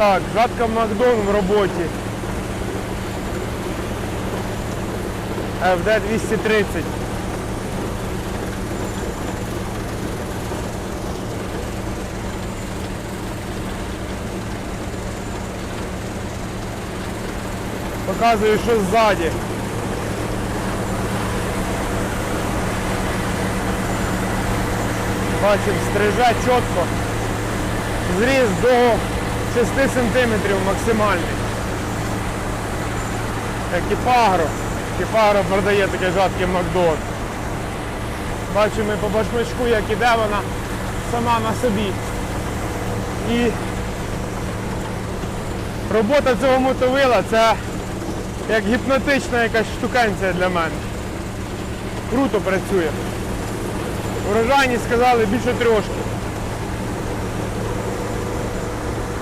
Так, жатка Макдон в роботі. FD 230. Показую, що ззаді. Бачимо, стриже чітко. Зріз до 6 см максимальний. Екіпагро. Екіпагро продає таке жатке Макдон. Бачимо по башмачку, як іде вона сама на собі. І робота цього мотовила це як гіпнотична якась штукенція для мене. Круто працює. Урожайність сказали більше трошки.